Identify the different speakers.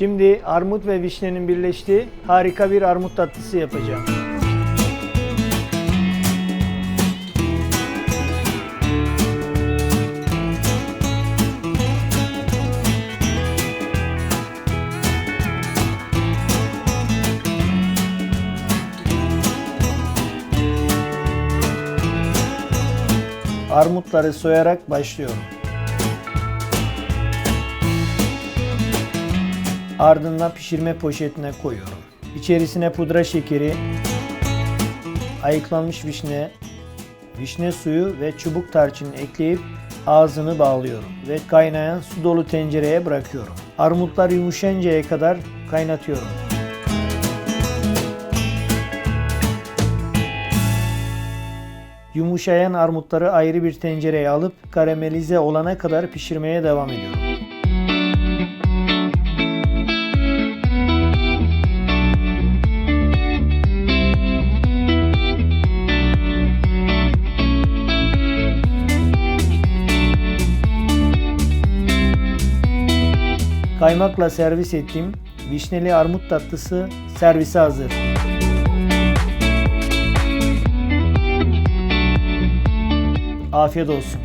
Speaker 1: Şimdi armut ve vişnenin birleştiği harika bir armut tatlısı yapacağım. Armutları soyarak başlıyorum. Ardından pişirme poşetine koyuyorum. İçerisine pudra şekeri, ayıklanmış vişne, vişne suyu ve çubuk tarçın ekleyip ağzını bağlıyorum ve kaynayan su dolu tencereye bırakıyorum. Armutlar yumuşayıncaya kadar kaynatıyorum. Yumuşayan armutları ayrı bir tencereye alıp karamelize olana kadar pişirmeye devam ediyorum. Kaymakla servis ettiğim vişneli armut tatlısı servise hazır. Afiyet olsun.